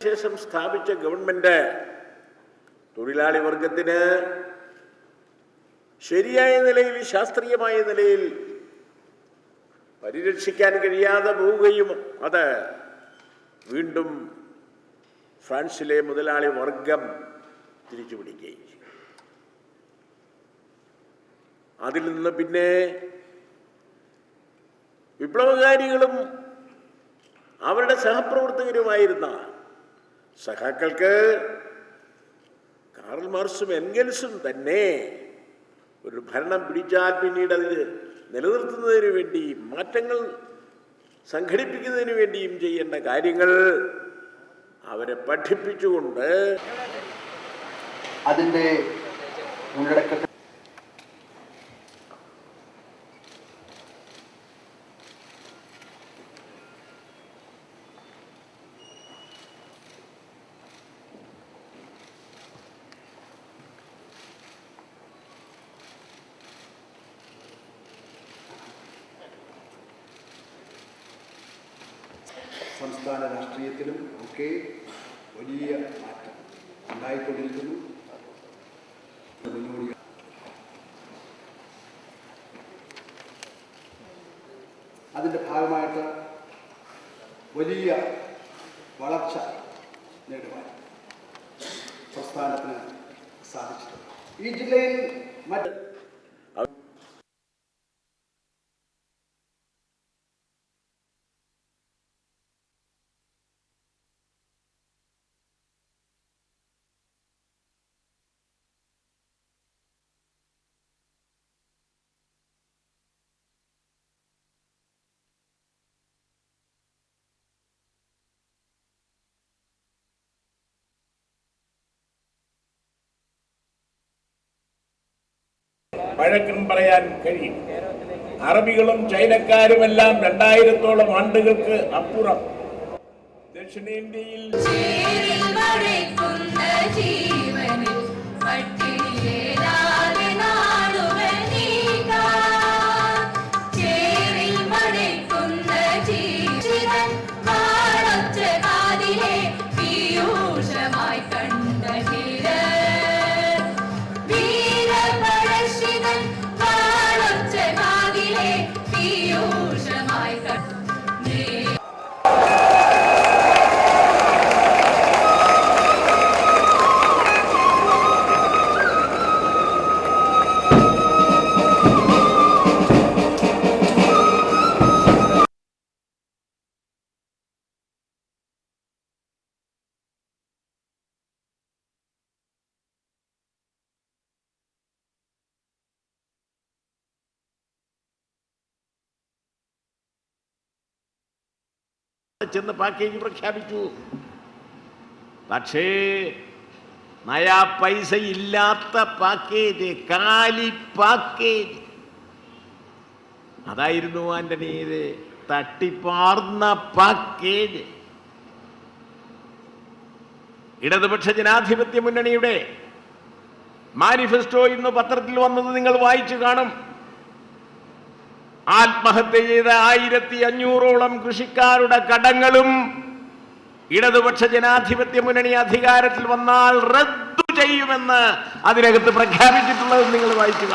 ശേഷം സ്ഥാപിച്ച ഗവൺമെന്റ് തൊഴിലാളി വർഗത്തിന് ശരിയായ നിലയിൽ ശാസ്ത്രീയമായ നിലയിൽ പരിരക്ഷിക്കാൻ കഴിയാതെ പോവുകയും അത് വീണ്ടും ഫ്രാൻസിലെ മുതലാളി വർഗം തിരിച്ചു പിടിക്കുകയും അതിൽ നിന്ന് പിന്നെ വിപ്ലവകാരികളും അവരുടെ സഹപ്രവർത്തകരുമായിരുന്ന സഖാക്കൾക്ക് കാറൽ മാർസും എൻഗൽസും തന്നെ ഒരു ഭരണം പിടിച്ചാൽ പിന്നീട് അത് നിലനിർത്തുന്നതിന് വേണ്ടി മാറ്റങ്ങൾ സംഘടിപ്പിക്കുന്നതിന് വേണ്ടിയും ചെയ്യേണ്ട കാര്യങ്ങൾ അവരെ പഠിപ്പിച്ചുകൊണ്ട് അതിന്റെ ഉള്ളടക്കത്തിൽ സംസ്ഥാന രാഷ്ട്രീയത്തിലും ഒക്കെ വലിയ മാറ്റം ഉണ്ടായിക്കൊണ്ടിരിക്കുന്നു. മുന്നോടി അതിന്റെ ഭാഗമായിട്ട് വലിയ വളർച്ച നേടുവാൻ പ്രസ്ഥാനത്തിന് സാധിച്ചിട്ടുണ്ട്. ഈ ജില്ലയിൽ മറ്റ് വഴക്കും പറയാൻ കഴിയും. അറബികളും ചൈനക്കാരുമെല്ലാം രണ്ടായിരത്തോളം ആണ്ടുകൾക്ക് അപ്പുറം. ദക്ഷിണേന്ത്യയിൽ ചെന്ന് പാക്കേജ് പ്രഖ്യാപിച്ചു. പക്ഷേ നയാ പൈസ ഇല്ലാത്ത പാക്കേജ് കാലി പാക്കേജ് അതായിരുന്നു ആന്റണിയുടെ തട്ടിപ്പാർന്ന പാക്കേജ് ഇടതുപക്ഷ ജനാധിപത്യ മുന്നണിയുടെ മാനിഫെസ്റ്റോ ഇന്ന് പത്രത്തിൽ വന്നത് നിങ്ങൾ വായിച്ചു കാണും. ആത്മഹത്യ ചെയ്ത ആയിരത്തി അഞ്ഞൂറോളം കൃഷിക്കാരുടെ കടങ്ങളും ഇടതുപക്ഷ ജനാധിപത്യ മുന്നണി അധികാരത്തിൽ വന്നാൽ റദ്ദു ചെയ്യുമെന്ന് അതിനകത്ത് പ്രഖ്യാപിച്ചിട്ടുള്ളത് നിങ്ങൾ വായിക്കുക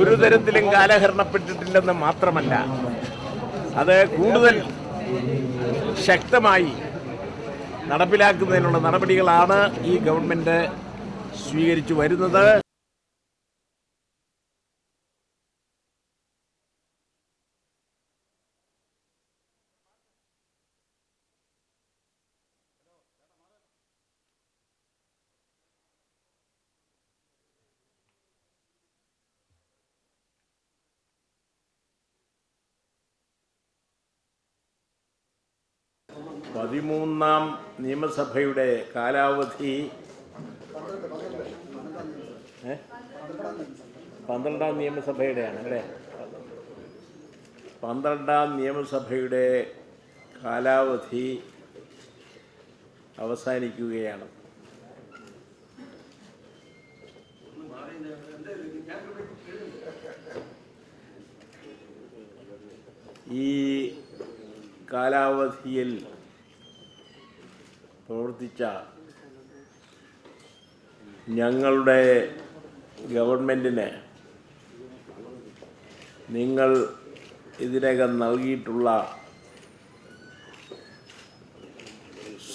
ഒരു തരത്തിലും കാലഹരണപ്പെട്ടിട്ടില്ലെന്ന് മാത്രമല്ല അത് കൂടുതൽ ശക്തമായി നടപ്പിലാക്കുന്നതിനുള്ള നടപടികളാണ് ഈ ഗവൺമെന്റ് സ്വീകരിച്ചു വരുന്നത്. പതിമൂന്നാം നിയമസഭയുടെ കാലാവധി? പന്ത്രണ്ടാം നിയമസഭയുടെയാണ് അല്ലേ പന്ത്രണ്ടാം നിയമസഭയുടെ കാലാവധി അവസാനിക്കുകയാണ് ഈ കാലാവധിയിൽ പ്രവർത്തിച്ച ഞങ്ങളുടെ ഗവൺമെന്റിന് നിങ്ങൾ ഇതിനകം നൽകിയിട്ടുള്ള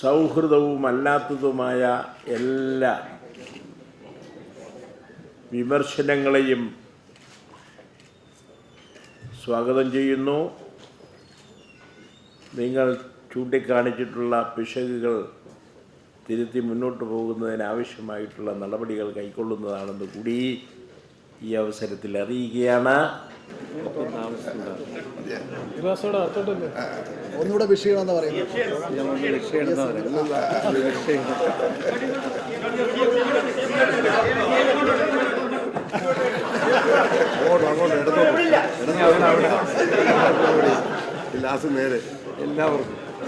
സൗഹൃദവുമല്ലാത്തതുമായ എല്ലാ വിമർശനങ്ങളെയും സ്വാഗതം ചെയ്യുന്നു. നിങ്ങൾ ചൂണ്ടിക്കാണിച്ചിട്ടുള്ള പിശകുകൾ തിരുത്തി മുന്നോട്ട് പോകുന്നതിനാവശ്യമായിട്ടുള്ള നടപടികൾ കൈക്കൊള്ളുന്നതാണെന്ന് കൂടി ഈ അവസരത്തിൽ അറിയിക്കുകയാണ്. ഒന്നുകൂടെ വിഷയമെന്ന് പറയുന്നത്. അങ്ങോട്ട് അങ്ങോട്ട് അവിടെ. ലാസ്റ്റ് നേരെ. എല്ലാവർക്കും.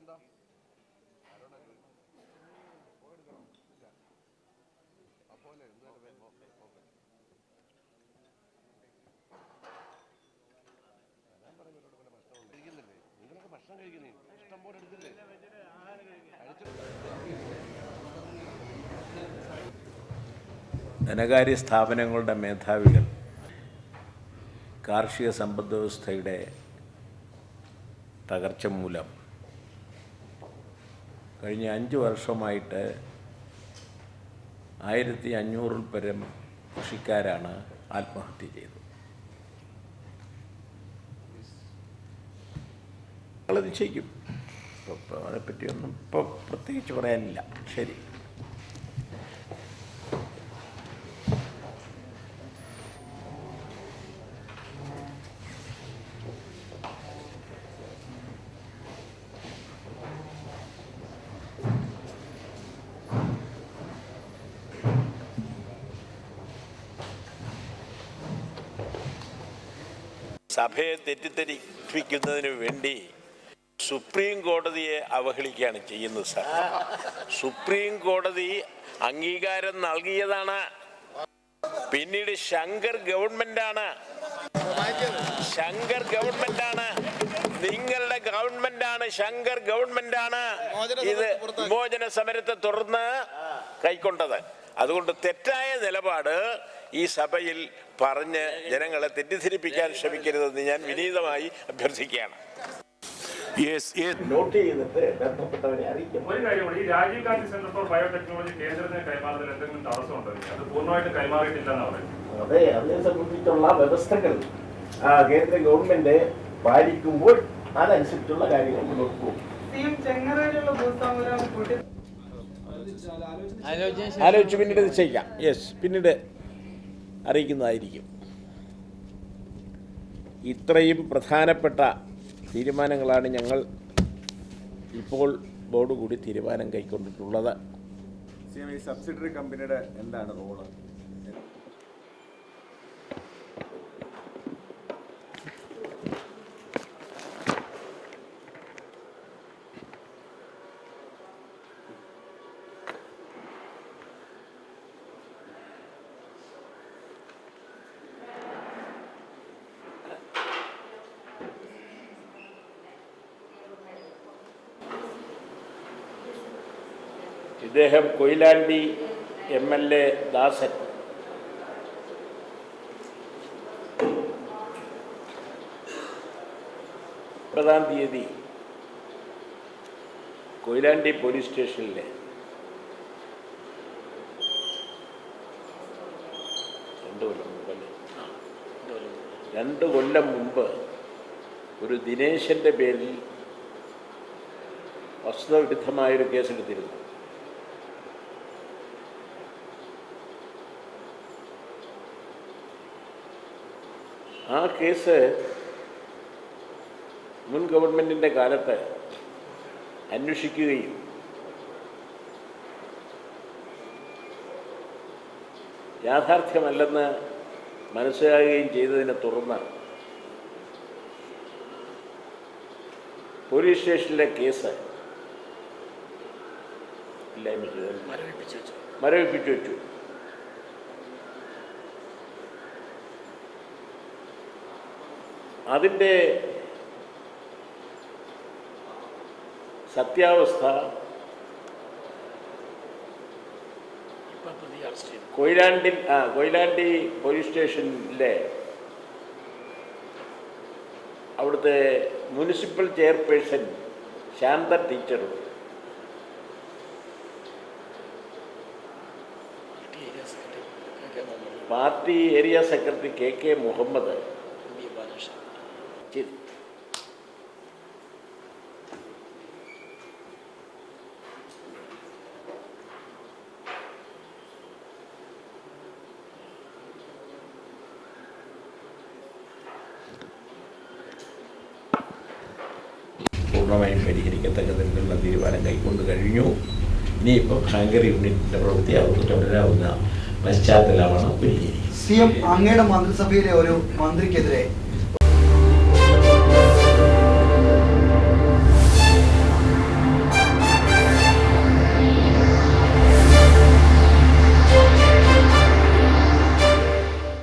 എണീക്കുള്ളൂ ധനകാര്യ സ്ഥാപനങ്ങളുടെ മേധാവികൾ കാർഷിക സമ്പദ് വ്യവസ്ഥയുടെ തകർച്ച മൂലം കഴിഞ്ഞ അഞ്ച് വർഷമായിട്ട് ആയിരത്തി അഞ്ഞൂറിൽ പരം കൃഷിക്കാരാണ് ആത്മഹത്യ ചെയ്തത്. നിശ്ചയിക്കും. അതിനെപ്പറ്റിയൊന്നും ഇപ്പോൾ പ്രത്യേകിച്ച് പറയാനില്ല. ശരി. സഭയെ തെറ്റിദ്ധരിപ്പിക്കുന്നതിന് വേണ്ടി സുപ്രീം കോടതിയെ അവഹേളിക്കുകയാണ് ചെയ്യുന്നത് സർ. സുപ്രീം കോടതി അംഗീകാരം നൽകിയതാണ്. പിന്നീട് ശങ്കർ ഗവൺമെന്റാണ്. ശങ്കർ ഗവൺമെന്റാണ്. നിങ്ങളുടെ ഗവൺമെന്റാണ് ശങ്കർ ഗവൺമെന്റാണ്. ഇത് വിമോചന സമരത്തെ തുടർന്ന് കൈക്കൊണ്ടത്. അതുകൊണ്ട് തെറ്റായ നിലപാട് ഈ സഭയിൽ പറഞ്ഞ് ജനങ്ങളെ തെറ്റിദ്ധരിപ്പിക്കാൻ ശ്രമിക്കരുതെന്ന് ഞാൻ വിനീതമായി അഭ്യർത്ഥിക്കുകയാണ്. നോട്ട് ചെയ്തിട്ട് ബന്ധപ്പെട്ടവരെ അറിയിക്കും ഒരു കാര്യമാണ് ഈ Rajiv Gandhi centre for biotechnology കേന്ദ്രത്തിന് കൈമാറുന്നതിൽ എന്തെങ്കിലും തടസ്സമുണ്ടോ? അത് പൂർണമായിട്ട് കൈമാറിയിട്ടില്ലെന്നാണ് പറയുന്നത്. അതെ അതിനെ സംബന്ധിച്ചുള്ള വ്യവസ്ഥകൾ ആ, കേന്ദ്ര ഗവൺമെന്റ് പാലിക്കുമ്പോൾ അതനുസരിച്ചുള്ള കാര്യങ്ങൾ മുന്നോട്ട് പോകും. ആലോചിച്ച് പിന്നീട് നിശ്ചയിക്കാം യെസ് പിന്നീട് അറിയിക്കുന്നതായിരിക്കും. ഇത്രയും പ്രധാനപ്പെട്ട തീരുമാനങ്ങളാണ് ഞങ്ങൾ ഇപ്പോൾ ബോർഡ് കൂടി തീരുമാനം കൈക്കൊണ്ടിട്ടുള്ളത്. സബ്സിഡറി കമ്പനിയുടെ എന്താണ് റോൾ? ഇദ്ദേഹം Koyilandy M L A Dasan. മുപ്പതാം തീയതി കൊയിലാണ്ടി പോലീസ് സ്റ്റേഷനിലെ രണ്ട് കൊല്ലം മുമ്പല്ലേ? രണ്ട് കൊല്ലം മുമ്പ് ഒരു ദിനേശന്റെ പേരിൽ വസ്തുതവിരുദ്ധമായൊരു കേസെടുത്തിരുന്നു. ആ കേസ് മുൻ ഗവൺമെന്റിന്റെ കാലത്ത് അന്വേഷിക്കുകയും യാഥാർത്ഥ്യമല്ലെന്ന് മനസ്സിലാകുകയും ചെയ്തതിനെ തുടർന്ന് പോലീസ് സ്റ്റേഷനിലെ കേസ് ഇല്ലായ്മ ചെയ്തു. മരവിപ്പിച്ചു വെച്ചു. അതിന്റെ സത്യാവസ്ഥ കൊയിലാണ്ടിൽ ആ കൊയിലാണ്ടി പോലീസ് സ്റ്റേഷനിലെ അവിടുത്തെ മുനിസിപ്പൽ ചെയർപേഴ്സൺ ശാന്ത ടീച്ചറും party area secretary K K Muhammad ചെയ്തു പൂർണമായും പരിഹരിക്കത്തക്ക തരത്തിലുള്ള തീരുമാനം കൈക്കൊണ്ട് കഴിഞ്ഞു. ഇനിയിപ്പോൾ ഹാങ്കർ യൂണിറ്റിന്റെ പ്രവൃത്തി അവർക്ക് തുടരാവുന്ന പശ്ചാത്തലമാണ് പരിഹരിക്കുന്നത് സി എം അങ്ങയുടെ മന്ത്രിസഭയിലെ ഒരു മന്ത്രിക്കെതിരെ